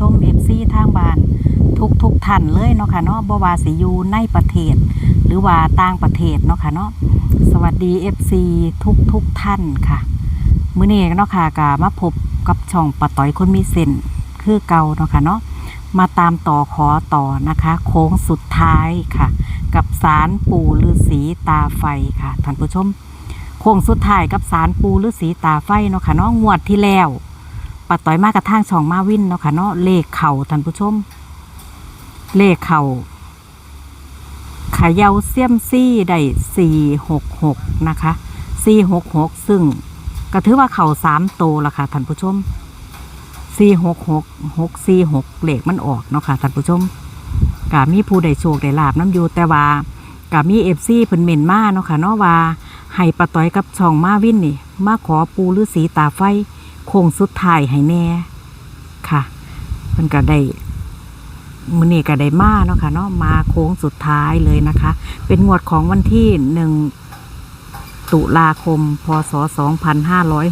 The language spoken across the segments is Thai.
สวัสดีทานผู้ชม FC ทางบ้าน ทุกทุกท่านเลยเนาะค่ะเนาะบ่ว่าสิอยู่ในประเทศ หรือว่าต่างประเทศเนาะค่ะเนาะสวัสดี FC ทุกทุกท่านค่ะมื้อนี้เนาะค่ะก็มาพบกับช่องปะต้อยคนมีเส้นคือเก่าเนาะค่ะเนาะมาตามต่อขอต่อนะคะ โค้งสุดท้ายค่ะ กับสารปู่ฤาษีตาไฟค่ะท่านผู้ชมโค้งสุดท้ายกับสารปูฤาษีตาไฟเนาะค่ะเนาะงวดที่แล้ว ปัดต่อยมากระทั่งช่องมาวินเนาะค่ะเนาะเลขเข่าท่านผู้ชม เลขเข่าขายาวเซียมซี่ได้สี่หกหกนะคะสี่หกหกซึ่งก็ถือว่าเข่าสามโตละค่ะท่านผู้ชมสี่หกหกหกสี่หกเลขมันออกเนาะค่ะท่านผู้ชมกามีผู้ได้โชคได้ลาบน้ำอยู่แต่ว่ากามีเอฟซีเพิ่นเม่นมาเนาะค่ะเนาะว่าให้ปะต้อยกับช่องมาวินนี่ มาขอปูฤาษีตาไฟ โค้งสุดท้ายให้แน่ค่ะเพิ่นก็ได้มือนี้ก็ได้มาเนาะค่ะเนาะมาโค้งสุดท้ายเลยนะคะ เป็นงวดของวันที่หนึ่งตุลาคม พศ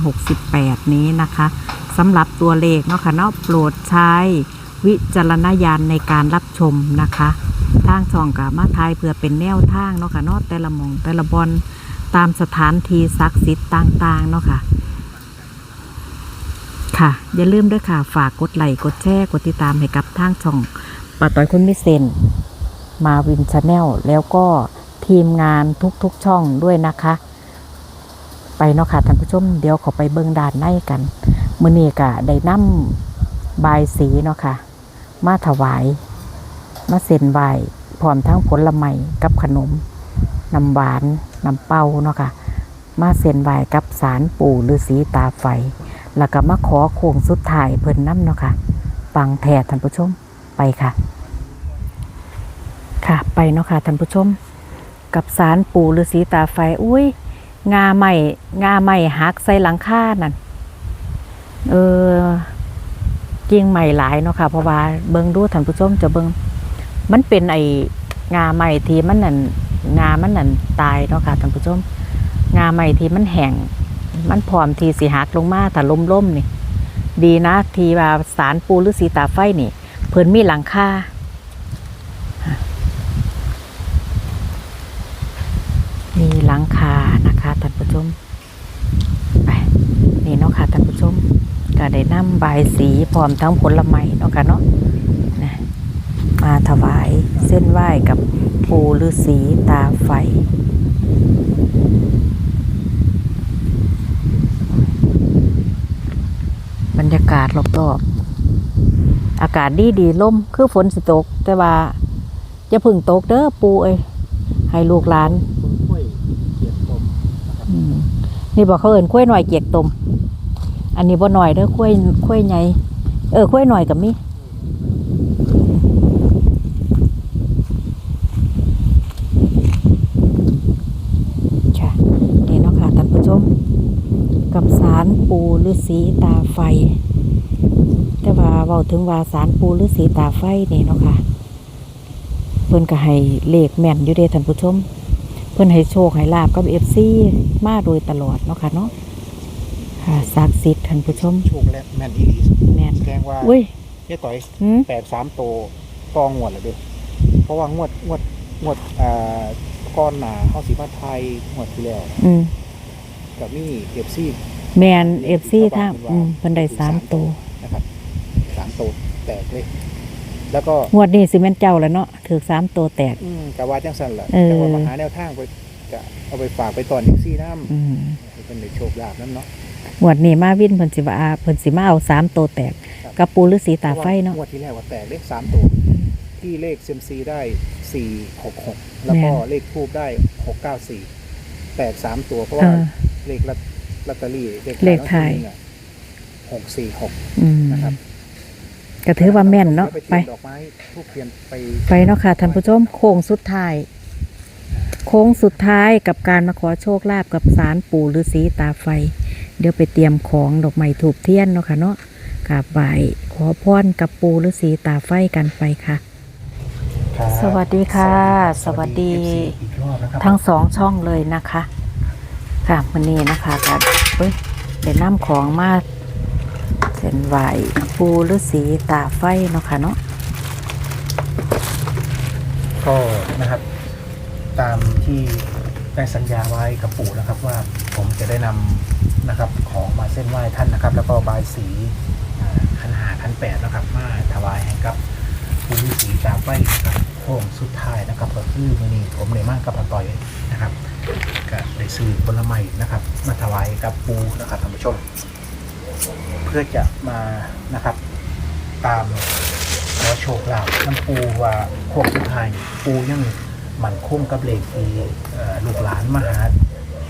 2568 นี้นะคะสำหรับตัวเลขเนาะค่ะเนาะโปรดใช้วิจารณญาณในการรับชมนะคะ ทางช่องกับมาทายเพื่อเป็นแนวทางเนาะค่ะเนาะแต่ละมองแต่ละบอลตามสถานที่ศักดิ์สิทธิ์ต่างๆเนาะค่ะ ค่ะ อย่าลืมด้วยค่ะ ฝากกดไลค์กดแชร์กดติดตามให้กับทางช่องป้าต้อยคนมิเซนมาวินชาแนลแล้วก็ทีมงานทุกๆช่องด้วยนะคะ ไปเนาะค่ะท่านผู้ชมเดี๋ยวขอไปเบิ่งด่านในกันมื้อนี้ก็ได้นำบายสีเนาะค่ะ มาถวาย มาเซนไหวพร้อมทั้งผลไม้กับขนมน้ำหวานน้ำเป้าเนาะค่ะ มาเซนไหวกับสารปู่ฤาษีตาไฟ แล้วก็มาขอโค้งสุดท้ายเพิ่นน้ำเนาะค่ะปังแท้ท่านผู้ชมไปค่ะ ค่ะไปเนาะค่ะท่านผู้ชม กับสารปู่ฤาษีตาไฟอุ้ยงาใหม่งาใหม่หักใส่หลังคานั่นเออกิ่งใหม่หลายเนาะค่ะเพราะว่าเบิ่งดูท่านผู้ชมจะเบิ่งมันเป็นไองาใหม่ที่มันนั่นงามันนั่นตายเนาะค่ะท่านผู้ชม งาใหม่ที่มันแห้ง มันพร้อมทีสิหักลงมาถ้าล้มล้มนี่ ดีนะทีว่าสารปูหรือสีตาไฟนี่เพิ่นมีหลังคามีหลังคานะคะท่านผู้ชมไปนี่เนาะค่ะท่านผู้ชมก็ได้นำบายสีพร้อมทั้งผลไม้เนาะค่ะเนาะนะมาถวายเส้นไหว้กับปูฤาษีตาไฟ บรรยากาศรอบๆอากาศดีดีๆลมคือฝนสิตก แต่ว่าจะพึ่งตกเด้อปูเอ้ยให้ลูกหลานคุณกล้วยเกียรติลมอืมนี่บอกเขาเอินกล้วยหน่อยเกียกตม อันนี้บ่หน่อยเด้อกล้วยกล้วยใหญ่เออกล้วยหน่อยกับมีค่ะนี่เนาะค่ะท่านผู้ชม กับสาร ปูฤาษีตาไฟ แต่ว่าเว้าถึงว่าสารปูฤาษีตาไฟนี่เนาะค่ะ เพิ่นก็ให้เลขแม่นอยู่เด้ท่านผู้ชม เพิ่นให้โชคให้ลาบกับเอฟซีมาโดยตลอดเนาะค่ะเนาะค่ะศักดิ์สิทธิ์ท่านผู้ชม โชคและแมนอีลีแม่น แสดงว่าอุ้ยเจ๊ต่อยหืมแปดสามโตตองวดเลยเด้อเพราะว่างวดงวดงวดอ่าก้อนหนาเขาสีมาไทยงวดที่แล้ว อืม กับนี่เอฟซี แมนเอฟซีทางอืมเพิ่นได้สามตัวนะครับสามโตแตกเลย แล้วก็งวดนี้สิแม่นเจ้าแล้วเนาะถือสามตัวแตก อืมกะว่าจังสันแหละเออ แต่ว่ามาหาแนวทางไปจะเอาไปฝากไปตอนเอฟซีน้อืมำเป็นในโชคลาภนั่นเนาะงวดนี้มาวินเพิ่นสิว่าเพิ่นสิมาเอาสามตัวแตกครับกับปูฤาษีตาไฟเนาะงวดที่แล้วว่าแตกเลขสามตัว ที่เลขเซมซีได้สี่หกหกแล้วก็แม่นเลขทูบได้หกเก้าสี่แตกสามตัวเพราะเอว่าอเลขลอต ลอตเตอรี่เลขท้ายหกสี่หกอืมนะครับก็ถือว่าแม่นเนาะไปไปดอกไม้ทูบเทียนไปไปเนาะค่ะท่านผู้ชมโค้งสุดท้าย โค้งสุดท้ายกับการมาขอโชคลาภกับสารปู่ฤาษีตาไฟ เดี๋ยวไปเตรียมของดอกไม้ถูกเทียนเนาะค่ะเนาะกราบไหว้ขอพรกับปู่ฤาษีตาไฟกันไปค่ะ สวัสดีค่ะ สวัสดีอีกรอบนะครับทั้งสองช่องเลยนะคะ ค่ะวันนี้นะคะก็เอ้ยได้นำของมาเส้นไหวปูฤาษีตาไฟเนาะค่ะเนาะก็นะครับ ตามที่ได้สัญญาไว้กับปู่นะครับ ว่าผมจะได้นำนะครับของมาเส้นไหว้ท่านนะครับ แล้วก็บายสีอ่าขันหาขันแปดนะครับ มาถวายให้กับปู่ฤาษีตาไฟนะครับโค้งสุดท้ายนะครับก็คือมือนี้ผมเลยมากกับปาต่อยนะครับ ก็ได้ซื้อผลไม้นะครับ มาถวายกับปู่นะครับท่านผู้ชม เพื่อจะมานะครับ ตามขอโชคลาภน้ำปูว่าโคกสุดท้ายนี่ปูยังหมันคุ้มกับเหล็กที่เอ่อลูกหลานมาหา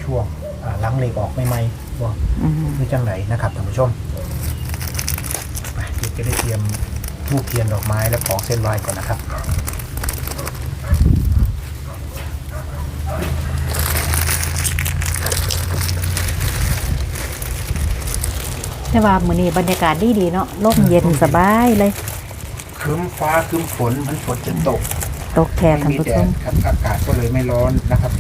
ช่วงอ่าหล้างเหล็กออกใหม่ๆบ่อืมคือจังไหนนะครับท่านผู้ชมไปเดี๋ยวจะได้เตรียมทูบเทียนดอกไม้และของเส้นไหว้ก่อนนะครับ แต่ว่ามื้อนี้บรรยากาศดีๆเนาะลมเย็นสบายเลยครึ้มฟ้าครึ้มฝนมันฝนจะตก ตกแค่ท่านไม่มีผู้แดชดมครับอากาศก็เลยไม่ร้อนนะครับ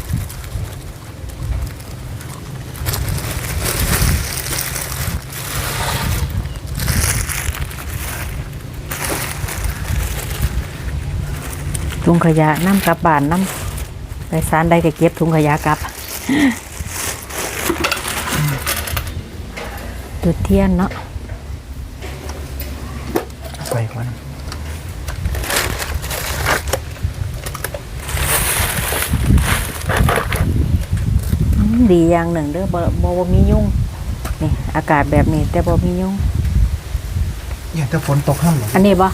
ถุงขยะน้ำกลับบ้านน้ำไปสารใดก็เก็บถุงขยะกลับ จุดเทียนเนาะใส่ก่อนอืมดีอย่างหนึ่งเด้อบ่บ่บ่มียุงนี่อากาศแบบนี้ แต่บ่มียุงเนี่ยถ้าฝนตกห้ามหรออันนี้บ่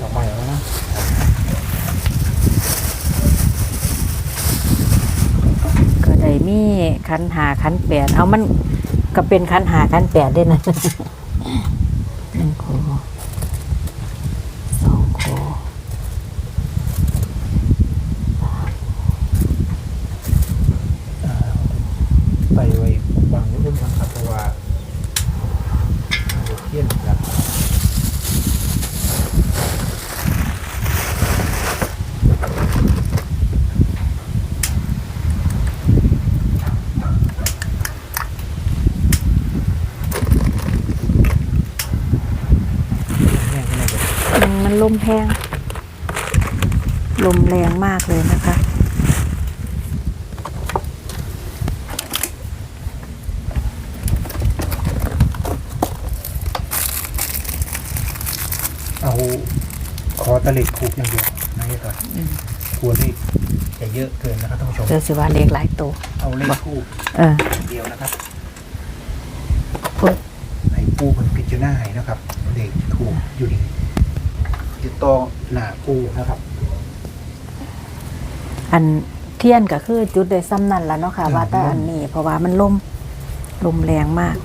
ดอกไม้แล้วนะก็ได้มีคันหาคันแปดเอามัน ก็เป็นขันหาขันแปดได้นะ หนึ่งโคสองโค อ่าใส่ไว้วางไว้บนกันครับเพราะว่าเดี๋ยวเที่ยงครับ แม่ก็ไม่ได้ อื มมันลมแห้ง ลมแรงมากเลยนะคะ เอาคอตะเล็กถูกอย่างเดียวนะนี่ก่อนอืมกลัวเลขจะเยอะเกินนะครับท่านผู้ชม เจอสิว่าเล็กหลายตัวเอาเลขทูบเอออย่างเดียวนะครับปึ๊บให้ปูคนพิจารณาให้นะครับ เลขถูกอยู่นี่อยู่ ตองหน้าปูนะครับ อันเทียนก็คือจุดได้ซ้ำนั่นแล้วเนาะค่ะอืมว่าแต่อันนี้ เพราะว่ามันลมลมแรงมาก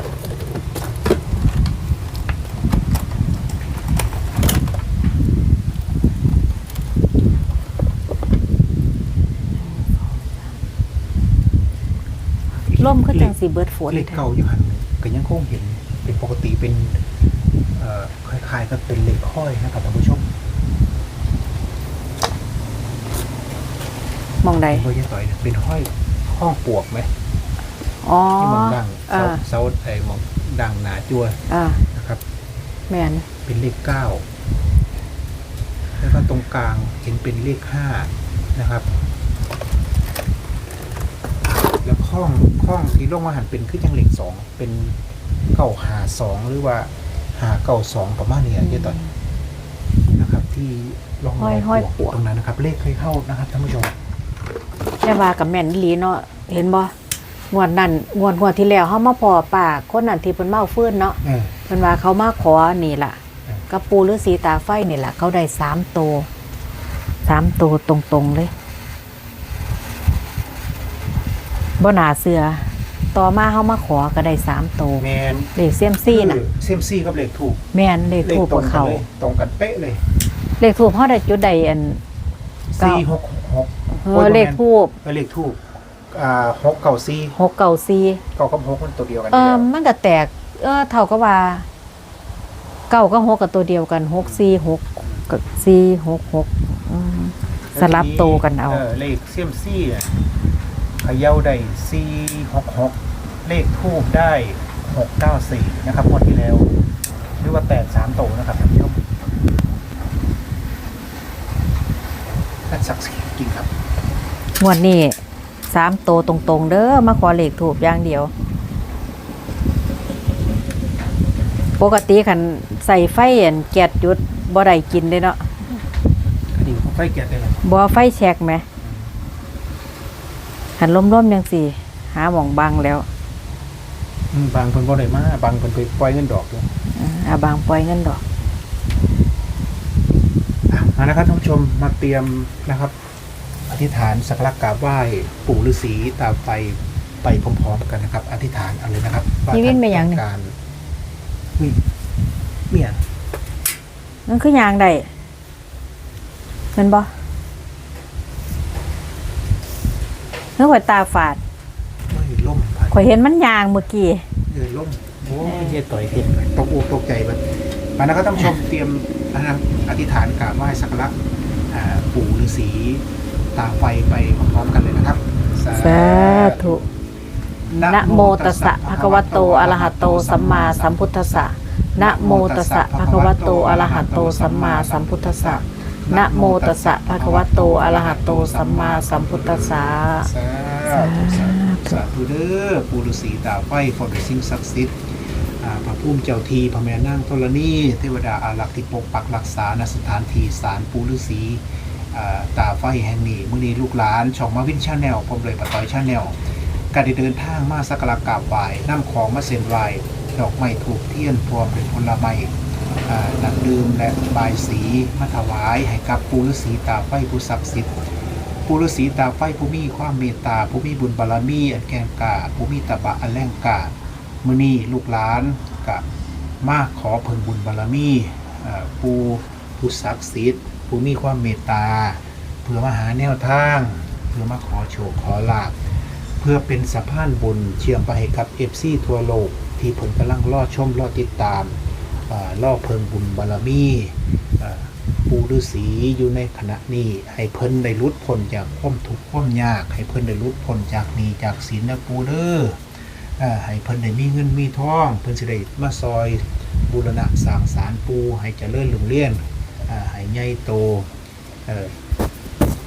ลมก็จังสีเบิดฝนเลขเก่าอยู่หันก็ยังคงเห็นเป็นปกติเป็นเอ่อคล้ายๆกับเป็นเลขห้อยนะครับท่านผู้ชม มองใดโดยยังต่อยเนี่ยเป็นห้อยห้องปวกไหมอ๋อที่มองดังเสาอ่าเสาไอ้มองดังหนาจัวอ่านะครับ แม่นเป็นเลขเก้าแล้วก็ตรงกลางเห็นเป็นเลขห้านะครับ แล้วข้องข้องที่ลงมาหันเป็นคือยังเลขสองเป็นเก้าหาสองหรือว่าหาเก้าสองประมาณนี้เยอะต่อยนะครับ ที่ลองรอยปวกตรงนั้นนะครับ เลขเคยเข้านะครับท่านผู้ชม แม่ว่ากับแม่นอีหลีเนาะเห็นบ่งวดนั้นงวดงวดที่แล้วเฮามาพอป่าคนนั้นที่เพิ่นเมาฟื้นเนาะเออ เพิ่นว่าเขามาขอนี่ล่ะอืม กับปูฤาษีตาไฟนี่ล่ะเขาได้สามตัวสามตัวตรงๆเลยบ่น่าเสือต่อมาเฮามาขอก็ได้สามตัวแมนเลขเซียมซี่น่ะเซยมซี่กับเลขถูกแม่นเลขเลขทูบตรกังบกันเขา เลยตรงกันเป๊ะเลยเลขทูบเฮาได้จุดใดอัน เก้า สี่หกห กเออเลขทูบเออเลขถูกอ่าหกเก่าซี่หกเก้าสี่เก่ากับหกมันตัวเดียวกันเอนี่อแหละมันก็แตก เออเท่ากับว่าเก้าก็หกกับตัวเดียวกันหกสี่หกกับสี่หกหกอืมสลับโตวกันเอาเออเลขเซียมซี่เนี่ยเขย่าได้สี่หกหกเลขทูบได้หกเก้าสี่นะครับงวดที่แล้วรือว่าแตกสามโตนะครับท่านผู้ชมท่านศักดิ์สิทธิ์ จริงครับงวดนี้สามโตวตรงๆ เด้อมาขอเลขถูกอย่างเดียว ปกติคันใส่ไฟอันแก๊สหยุดบ่ได้กินเลยเนาะคดีของไฟเกียรติเลยล่ะบ่ไฟแชกไหมหันล้มๆจังสี่ หาหม่องบังแล้วอืมบางคนบ่ได้มาบางคนไปปล่อยเงินดอกอยู่อ่าอาบางปล่อยเงินดอก อะมานะครับท่านผู้ชมมาเตรียมนะครับ อธิษฐานสักการะกราบไหว้ปู่ฤาษีตาไฟไปพร้อมๆกันนะครับ อธิษฐานเอะไรนะครับว่าชีวิตเป็นอย่างหนึ่งท่การมีเมียนั่นคือยางได้แมันบ่เมื่อข่อยตาฝาดไม่ล่มผ่านข่อยเห็นมันยางเมื่อกี้ เออล่มโอ้ยเจ๊ต่อยเห็นตกอกตกใจมันมานะครับท่านผู้ชมเตรียมนะครับอธิษฐานกราบไหว้สักการะอ่าปู่ฤาษี ตาไฟไปพร้อมๆกันเลยนะครับ สาธุนะโมตัสสะภะคะวะโตอะระหะโตสัมมาสัมพุทธัสสะนะโมตัสสะภะคะวะโตอะระหะโตสัมมาสัมพุทธัสสะนะโมตัสสะภะคะวะโตอะระหะโตสัมมาสัมพุทธัสสะสาธุสาธุสาธุเด้อปู่ฤาษีตาไฟพอเป็นสิ่งศักดิ์สิทธิ์อ่าพระภูมิเจ้าทีพระแม่นางธรณีเทวดาอารักษ์ที่ปกปักรักษาณสถานที่ศาลปู่ฤาษีอ่า ตาไฟแห่งนี้มื้อนี้ลูกหลานช่องมาวินชาแนลผมเลยปะตอยชาแนลก็ได้เดินทางมาสักการะกราบไหว้นำของมาเสนไหว้ดอกไม้ถูกเทียนพร้อมเป็นผลไม้อ่าน้ำดื่มและบายสีมาถวายให้กับปู่ฤาษีตาไฟผู้ศักดิ์สิทธิ์ผู้ฤาษีตาไฟผู้มีความเมตตาผู้มีบุญบารมี อันแกงกาผู้มีตบะอันแรงกามือนี้ลูกหลานกับมาขอเพิ่งบุญบารมีเอ่อผู้ผู้ศักดิ์สิทธิ์ ผู้มีความเมตตา เพื่อมาหาแนวทาง เพื่อมาขอโชคขอลาภเพื่อเป็นสะพานบุญเชื่อมไปให้กับเอฟซีทั่วโลก ที่เพิ่นกำลังรอชมรอติดตามเอ่อเพิ่งบุญบารมีปูฤาษีอยู่ในขณะนี้ ให้เพิ่นได้หลุดพ้นจากความทุกข์ความยาก ให้เพิ่นได้หลุดพ้นจากนี้จากศีลนะปูเด้อเอ่อให้เพิ่นได้มีเงินมีทอง เพิ่นสิได้มาซอยบูรณะสร้างสารปูให้เจริญรุ่งเรืองเให้ใหญ่โต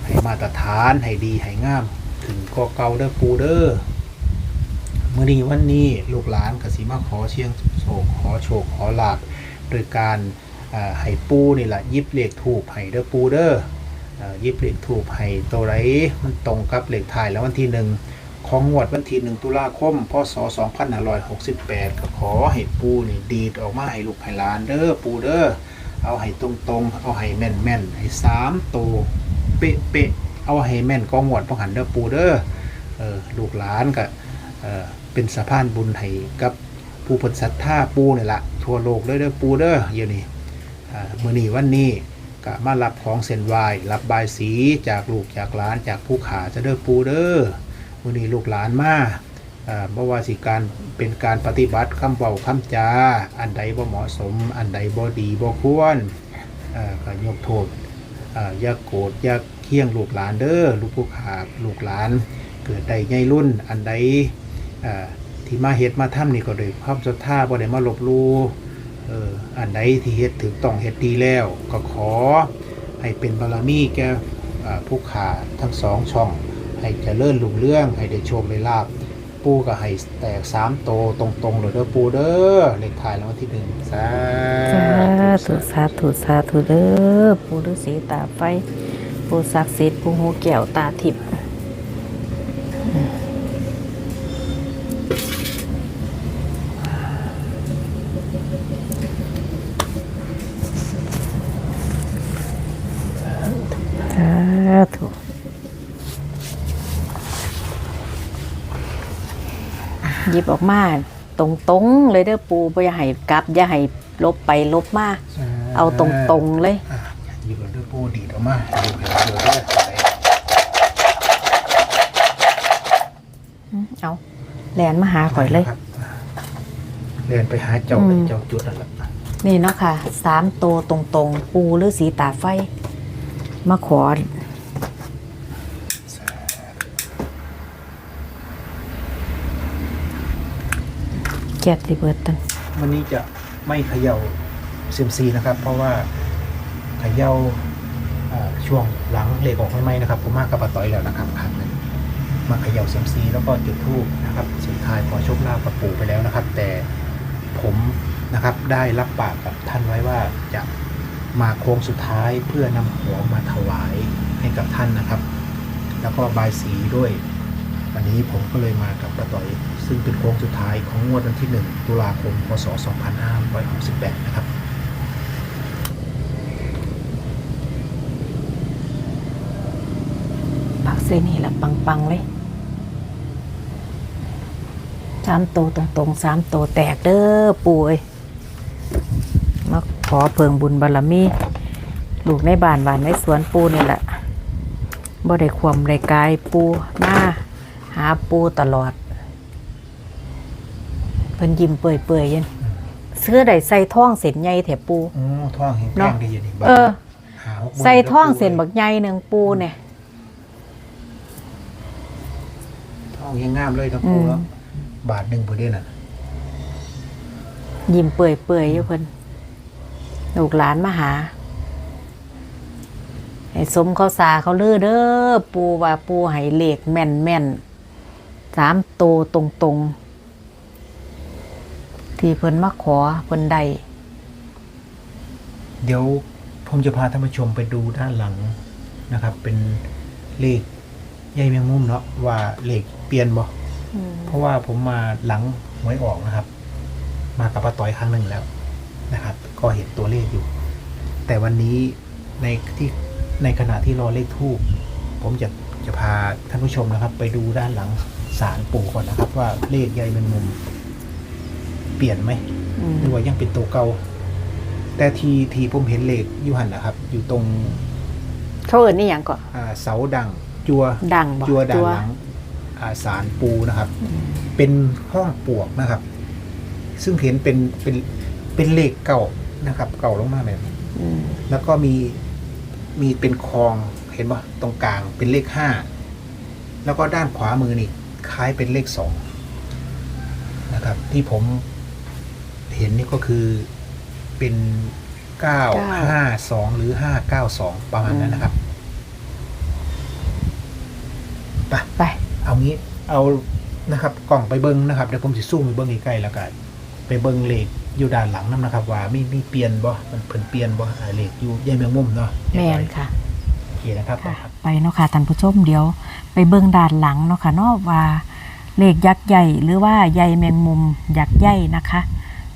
ให้มาตรฐานให้ดีให้งามถึงก็เก่าเด้อปูเด้อมื้อนี้วันนี้ลูกหลานกสิมาขอเชียงโศกขอโชคขอลาภโดยการอ่าให้ปูนี่แหละยิบเลขถูกให้เด้อปูเด้อยิบเลขถูกให้ตัวไรมันตรงกับเลขถ่ายแล้ววันที่หนึ่งของงวดวันที่หนึ่งตุลาคม พศ 2568 ก็ขอให้ปูนี่ดีดออกมาให้ลูกให้หลานเด้อปูเด้อ เอาให้ตรงๆ เอาให้แม่นแม่นๆให้สามตัวเป๊ะเป๊ะเอาให้แม่นก็งวดพอหันเด้อปูเด้อเออลูกหลานก็เออเป็นสะพานบุญให้กับผู้เพิ่นศรัทธาปูนี่ละทั่วโลกเลยเด้อปูเด้อเดี๋ยวนี้อ่มื่อนี้วันนี้ก็มารับของเส้นไหวรับบายสีจากลูกจากหลานจากผู้ขาจะเด้อปูเด้อมื่อนี้ลูกหลานมาอ่า บ่ว่าสิการเป็นการปฏิบัติคำเบาคำจา อันใดบ่เหมาะสม อันใดบ่ดีบ่ควรอ่าก็ยกโทษอ่าอย่าโกรธอย่าเคี่ยงลูกหลานเด้อลูกผู้ขาลูกหลาน เกิดใดใหญ่รุ่นอันใดอ่าที่มาเฮ็ดมาทำนี่ก็โดยความศรัทธาบ่ได้มาลบลู่อันใดที่เฮ็ดถึงต้องเฮ็ดดีแล้ว ก็ขอให้เป็นบารมีแก่ผู้ขาทั้งสองช่อง ให้เจริญรุ่งเรื่องให้ได้โชคได้ลาบ ปูก็ให้แตกสามโตตรงๆเลยเด้อปูเด้อเลขท้ายรางวัลที่หนึ่งสาสาธุสาธุสาธุเด้อปู่ฤาษีตาไฟปู่ศักดิ์สิทธิ์ปู่หูแก้วตาทิพย์สาธุ หยิบออกมาตรงๆเลยเด้อปูบ่อย่าให้กลับอย่าให้ลบไปลบมา เอาตรงๆเลยอะหยิบเอาเด้อปูดีดออกมาดูเห็นเดี๋ยวเด้อเอาแลนมาหาข่อยเลย ครับเรียนไปหาเจ้าอืม เจ้าจุดนั่นแหละนี่เนาะค่ะสามตัวตรงๆ ปูหรือสีตาไฟ มาขอ แกะสิเบิดตันวันนี้จะไม่เขย่าเซียมซีนะครับ เพราะว่าเขย่าอ่าช่วงหลังเลขออกไม่ไหมนะครับ ผมมากกับปะต่อยแล้วนะครับครั้งหนึงมาเขย่าเซียมซีแล้วก็จุดธูปนะครับสุดท้ายขอโชคลาภกับปู่ไปแล้วนะครับ แต่ผมนะครับได้รับปากกับท่านไว้ว่าจะมาโค้งสุดท้ายเพื่อนำของมาถวายให้กับท่านนะครับ แล้วก็บายสีด้วย วันนี้ผมก็เลยมากับปะต่อย ซึ่งเป็นโค้งสุดท้ายของงวดวันที่ 1 ตุลาคม พศ 2568 นะครับปักเซนี่แหละปัง ๆ เลยสามโตตรงๆสามโตแตกเด้อปู่เอ้ยมาขอเพิงบุญบารมี ลูกในบ้านบ้านในสวนปูนี่แหละบ่ได้ความได้กายปูมาหาปูตลอด เพิ่นยิ้มเปื่อยๆยันเสื้อได้ใส่ท่องเส้นใหญ่แถบปูอ๋อท่องเห็นแป้เนาะงได้ยินอีกเออ หาหกหมื่นใส่ท่องเส้นบักใหญ่หนึ่งปูเนี่ย ท่องยังงามเลยทั้งอืคู่มแล้วบาทหนึ่งพอดีน่ะยิ้มเปื่อยๆอยู่เพิ่นลูกหลานมาหาให้สมเขาสาเขาลือเด้อปูว่าปูให้เลขแม่นแม่นๆสามโตวตรงตรงๆ ที่เพิ่นมาขอเพิ่นได้เดี๋ยวผมจะพาท่านผู้ชมไปดูด้านหลังนะครับ เป็นเลขใยแมงมุมเนาะว่าเลขเปลี่ยนบ่เพราะว่าผมมาหลังหวยออกนะครับ มากับป้าต้อยครั้งหนึ่งแล้วนะครับ ก็เห็นตัวเลขอยู่ แต่วันนี้ในที่ในขณะที่รอเลขทูบผมจะจะพาท่านผู้ชมนะครับ ไปดูด้านหลังศาลปู่ก่อนนะครับ ว่าเลขใยแมงมุม เปลี่ยนไหมอืมหรือว่ายังเป็นตัวเก่าแต่ทีทีผมเห็นเลขอยู่หันนะครับ อยู่ตรง เขาเอิ้นนี่หยังก็อ่าเสาดัง จัวดังบ่จัวด้านหลังอ่าสารปูนะครับ เป็นห้องปลวกนะครับ ซึ่งเห็นเป็นเป็นเป็นเลขเก่านะครับ เก่าลงมาแบบนี้อืมแล้วก็มีมีเป็นคลองเห็นปะตรงกลางเป็นเลขห้าแล้วก็ด้านขวามือนี่คล้ายเป็นเลขสองนะครับ ที่ผม เห็นนี่ก็คือเป็นเก้าห้าสองหรือห้าเก้าสองประมาณนั้นนะครับไปไป เอางี้เอานะครับ กล่องไปเบิ้งนะครับเดี๋ยวผมจะซูมไปเบิ้งใกล้ๆแล้วกันไปเบิ้งเลขอยู่ด้านหลังนํนะครับ ว่ามีมีเปลี่ยนบ่ มันเพิ่นเปลี่ยนบ่อ่าเลขอยู่ใยแมงมุมเนาะแม่นค่ะโอเคนะครับค่ะไปเนาะค่ะท่านผู้ชมเดี๋ยว ไปเบิ่งด้านหลังเนาะค่ะเนาะว่าเลขยักษ์ใหญ่หรือว่าใยแมงมุมยักษ์ใหญ่นะคะ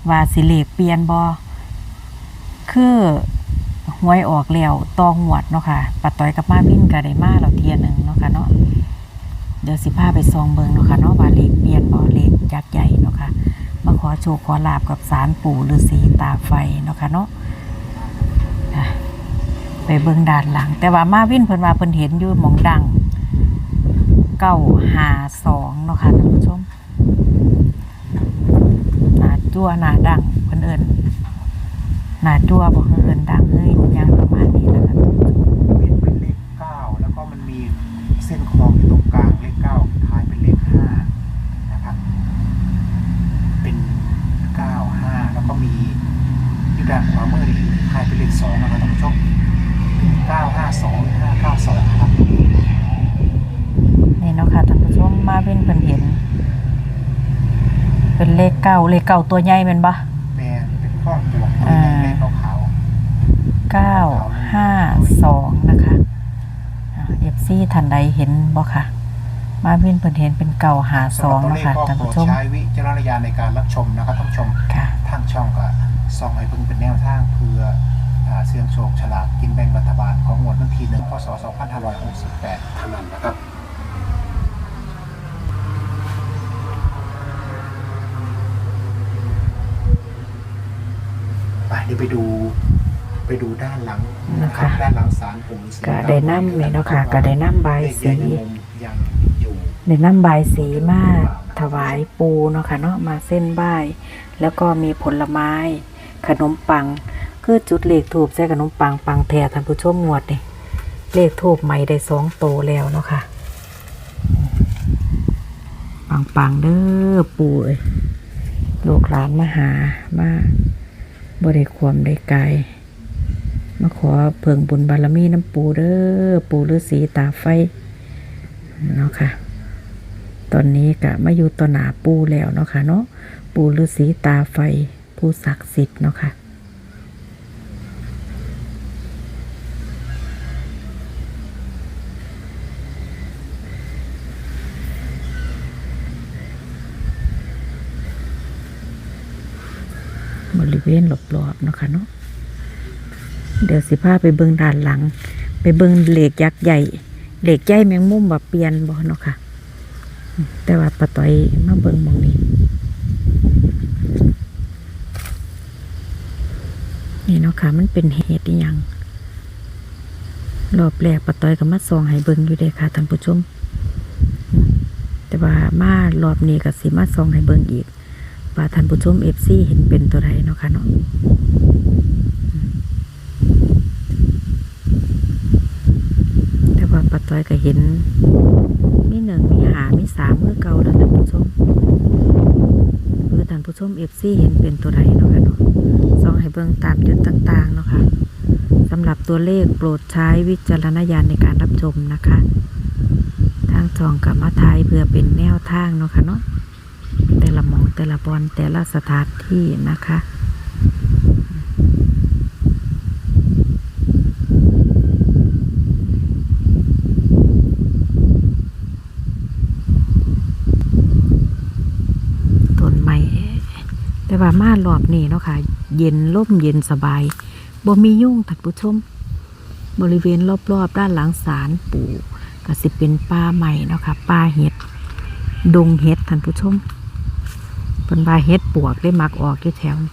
ว่าสิเลขเปลี่ยนบอคือหวยออกแล้วตองหวดเนาะค่ะปัดต่อยกับมาวิ่นกับได้มาเราเทียนหนึ่งเนาะค่ะเนาะเดี๋ยวสิพาไปซองเบิงเนาะค่ะเนาะว่าเลขเปลี่ยนบอเลขยักษ์ใหญ่เนาะค่ะมาขอโชคขอลาบกับสารปู่ฤาษีตาไฟเนาะค่ะเนาะไปเบิงด้านหลัง แต่ว่ามาวิ่นเพิ่นว่าเพิ่นเห็นอยู่หมองดังเก้าหาสองเนาะค่ะท่านผู้ชมหนา จั่วหนาดังเพิ่นเอิ้นหนาจั่วบ่คือเอิ้นดังเลยอยังประมาณนี้แล้วกันเป็นเป็นเลขเก้าแล้วก็มันมีเส้นคลองอยู่ตรงกลางเลขเก้าคล้ายเป็นเลขห้านะครับ เป็นเก้าห้าแล้วก็มีอยู่ด้านขวามือนี่คล้ายเป็นเลขสองนะครับท่านผู้ชมเก้าห้าสองห้าเก้าสองครับนี่เนาะค่ะท่านผู้ชมมาเว้นเพิ่นเห็น เป็นเลขเก้าเลขเก้าตัวใหญ่แม่นบ่แมนเป็นข้องปลวกอ่าเลขขาวเก้าห้าสองนะคะเอฟซีท่านใดเห็นบ่ค่ะ มาเว้นเพิ่นเห็นเป็นเก้าหาๆสองสำหรับตัวเนาะเลขค่ะก็ท่านโปรดผู้ชม ใช้วิจารณญาณในการรับชมนะครับท่านผู้ชมค่ะ ทางช่องก็ส่องให้เพิ่งเป็นแนวทางเพื่ออ่าเสี่ยงโชคฉลากกินแบ่งรัฐบาลของงวดวันที่หนึ่งพศ2568เท่านั้นนะครับ ไปเดี๋ยวไปดูไปดูด้านหลังนะครับนะคะด้านหลังศาลปู่ฤาษีก็ได้นำนี่เนาะค่ะก็ได้นำใบายสีเลขใหญ่ในมุมยังอยู่ได้นำใบายสีมาถวายปูเนาะค่ะเนาะมาเส้นบ่าย แล้วก็มีผลไม้ ขนมปัง คือจุดเลขถูกใส่ขนมปังปังแท้ท่านผู้ชมงวดนี่เลขถูกใหม่ได้สองโตแล้วเนาะค่ะปังปังๆเด้อปูเอ้ยลูกหลานมาหามา บ่ได้ความได้กายมาขอเพิ่งบุญบารมีน้ำปูเด้อปูฤาษีตาไฟเนาะค่ะ ตอนนี้กะมาอยู่ต่อหน้าปูแล้วเนาะค่ะเนาะปูฤาษีตาไฟ ผู้ศักดิ์สิทธิ์เนาะค่ะ บริเวณรอบๆเนาะค่ะเนาะเดี๋ยวสิพาไปเบิ่งด้านหลัง ไปเบิ่งเหล็กยักษ์ใหญ่เหล็กใหญ่แมงมุมแบ่เปลี่ยนบ่เนาะค่ะ แต่ว่าปะต้อยมาเบิ่งมองนี้นี่เนาะค่ะ มันเป็นเหตุอยังรอบแรกปะต้อยก็มาส่องให้เบิ่งอยู่เด้ค่ะท่านผู้ชม แต่ว่ามารอบนี้ก็สิมาส่องให้เบิ่งอีก ว่าท่านผู้ชมเอฟซีเห็นเป็นตัวใดเนาะค่ะเนาะแต่ว่าปัตต้อยก็เห็น มีหนึ่งมีหามีสามคือเก่าแล้วท่านผู้ชมหรือท่านผู้ชมเอฟซีเห็นเป็นตัวใดเนาะค่ะเนาะส่องให้เบิ่งตามจุดต่าง ๆ เนาะค่ะสำหรับตัวเลขโปรดใช้วิจารณญาณในการรับชมนะคะ ทางจองกับมาไทยเพื่อเป็นแนวทางเนาะค่ะเนาะ ละหมองแต่ละบอลแต่ละสถานที่นะคะต้นไม้แต่ว่ามารอบนี้เนาะค่ะ เย็นร่มเย็นสบายบ่มียุ่งท่านผู้ชม บริเวณรอบๆ ด้านหลังศาลปู่ก็สิเป็นป่าใหม่เนาะค่ะป่าเห็ดดงเห็ดท่านผู้ชม เป็นว่าเฮ็ดปวกได้มักออกอยู่แถวนี้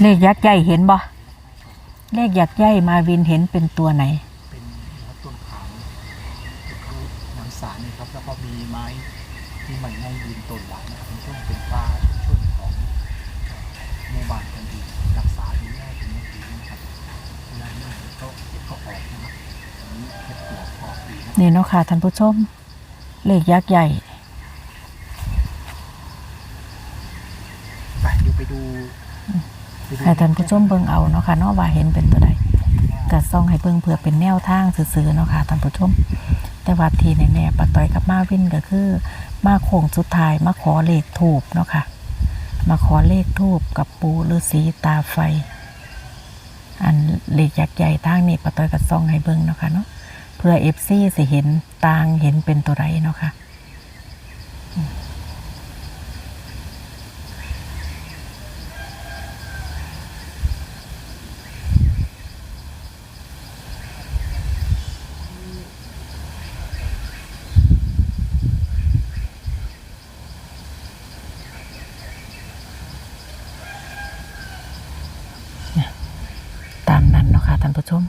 เลขยักษ์ใหญ่เห็นบ่เลขยักษ์ใหญ่มาวินเห็นเป็นตัวไหน เป็นวัดต้นขามรูปหนังสารนี่ครับ แล้วก็มีไม้ที่ใหม่ให้ยืนต้นหลังนะครับเป็นช่วงเป็นป่าช่วงของหมู่บ้านกันดีรักษาดูแลเป็นอย่างดีนะครับเวลาเนี่ยก็ก็ออกนะครับอันนี้เห็ดปวกออกดีนะนี่เนาะค่ะท่านผู้ชม เลขยักษ์ใหญ่ ไปเดี๋ยวไปดูไปดู ให้ท่านผู้ชมเบิ่งเอาเนาะค่ะเนาะว่าเห็นเป็นตัวใดก็ส่องให้เบิ่งเพื่อเป็นแนวทางซื่อๆเนาะค่ะท่านผู้ชม แต่ว่าทีแน่ๆปะต้อยกับมาวินก็คือ มาโค้งสุดท้ายมาขอเลขถูกเนาะค่ะมาขอเลขทูบกับปูฤาษีตาไฟ อันเลขยักษ์ใหญ่ทางนี้ปะต้อยก็ส่องให้เบิ่งเนาะค่ะเนาะเพื่อเอฟซีสิเห็นต่างเห็นเป็นตัวใดเนาะค่ะ ตามนั้นเนาะค่ะท่าน ผู้ชม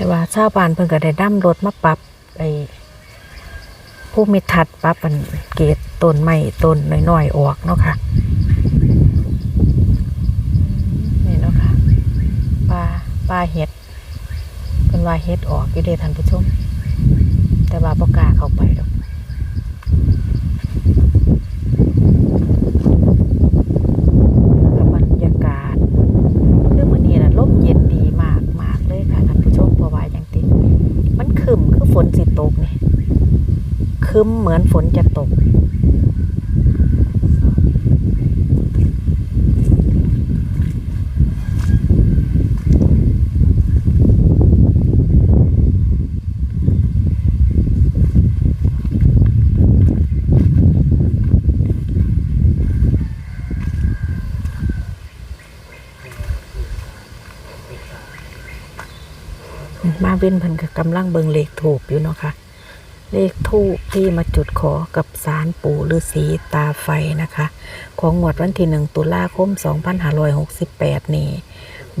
แต่ว่าชาวบ้านเพิ่นก็ได้นำรถมาปรับไอ้ผู้มีทัดปรับอันเกตต้นไม้ต้นน้อยๆออกเนาะค่ะ นี่เนาะค่ะปลาปลาเห็ดเป็นว่าเห็ดออกอยู่เด้ท่านผู้ชม แต่ว่าบ่กล้าเข้าไปดอกแล้วบรรยากาศคือมื้อนี้น่ะลมเย็นดีมากมากเลยค่ะท่านผู้ชมเพราะว่าอย่างติมันครึมคือฝนสิตกนี่ครึมเหมือนฝนจะตก มา เว้นเพันก็กำลังเบิงเลขถูกอยู่เนาะค่ะ เลขทูปที่มาจุดขอกับสารปู่ฤาษีตาไฟนะคะ ของงวดวันที่หนึ่งตุลาคม 2568 นี่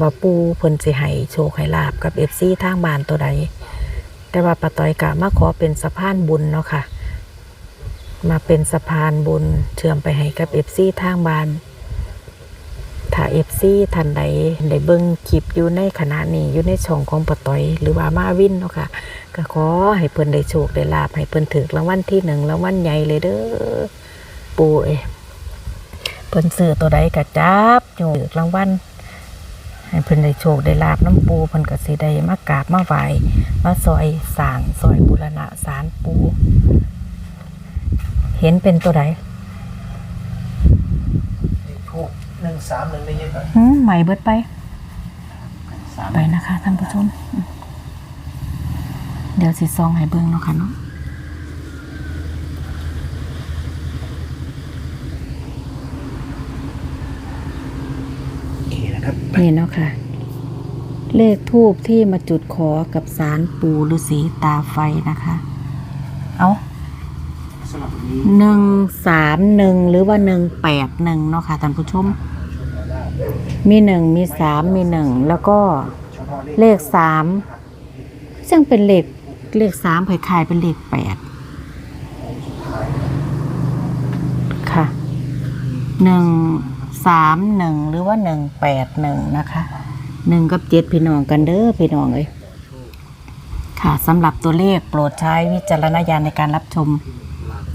ว่าปูเพิ่นสิให้โชคให้ลาบกับเอฟซีทางบ้านตัวใด แต่ว่าปะตอยกะมาขอเป็นสะพานบุญเนาะค่ะ มาเป็นสะพานบุญเชื่อมไปให้กับเอฟซีทางบ้าน ถ้าเอฟซีท่านใดได้เบิ่งคลิปอยู่ในขณะนี้อยู่ในช่องของปะต้อย หรือว่ามาวินเนาะค่ะก็ขอให้เพิ่นได้โชคได้ลาภให้เพิ่นถึกรางวัลที่หนึ่งรางวัลใหญ่เลยเด้อปู่เอ้เพิ่นซื้อตัวใดก็จับอยู่รางวัลให้เพิ่นได้โชคได้ลาภน้ำปูเพิ่นก็สิได้มากราบมาไหว้มาซอยสางซอยบูรณะศาลปู เห็นเป็นตัวใด ถูก หนึ่งสามหนึ่งได้ยินไหมหืมใหม่เบิดไป สามไปนะคะท่านผู้ชม เดี๋ยวสิซองให้เบิ่งเนาะค่ะเนาะโอเคนะครับนี่เนาะค่ะ เลขทูบที่มาจุดขอกับสารปู่ฤาษีตาไฟนะคะ เอาสำหรับวันนี้ หนึ่งสามหนึ่งหรือว่าหนึ่งแปดหนึ่งเนาะค่ะท่านผู้ชม มีหนึ่งมีสามมีหนึ่งแล้วก็เลขสามซึ่งเป็นเลขเลขสามคล้ายๆเป็นเลขแปดค่ะหนึ่งสามหนึ่งหรือว่าหนึ่งแปดหนึ่งนะคะหนึ่งกับเจ็ดพี่น้องกันเด้อพี่น้องเอ้ยค่ะสำหรับตัวเลขโปรดใช้วิจารณญาณในการรับชม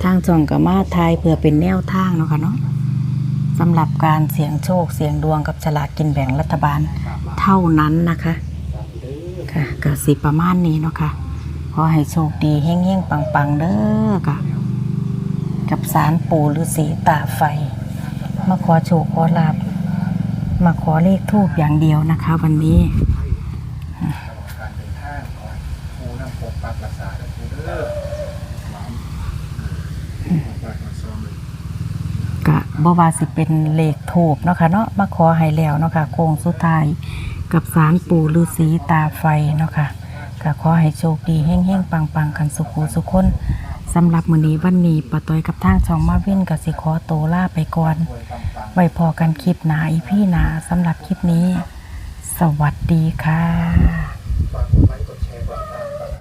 ทางช่องกับมาไทยเพื่อเป็นแนวทางเนาะค่ะเนาะ สำหรับการเสี่ยงโชคเสี่ยงดวงกับฉลากกินแบ่งรัฐบาลเท่านั้นนะคะ ค่ะก็สิประมาณนี้เนาะค่ะขอให้โชคดีเฮ้งๆ ปังๆ เด้อค่ะ กับสารปู่ฤาษีตาไฟ มาขอโชคขอลาบมาขอเลขทูบอย่างเดียวนะคะ วันนี้ การเดินทางของครูนำปกปักรักษาและครูเด้อหวานปากมาซ้อมเลย กะ บ่ว่าสิเป็นเลขทูบเนาะค่ะเนาะมาขอให้แล้วเนาะค่ะโค้งสุดท้ายกับสารปู่ฤาษีตาไฟเนาะค่ะก็ขอให้โชคดีเฮ้งๆปังๆกันสุขูสุขคนสำหรับมื้อนี้วันนี้ปะต้อยกับทางช่องมาวินก็สิขอโตัวลาไปก่อน ไว้พอกันคลิปหนาอีพี่หนาสำหรับคลิปนี้ สวัสดีค่ะ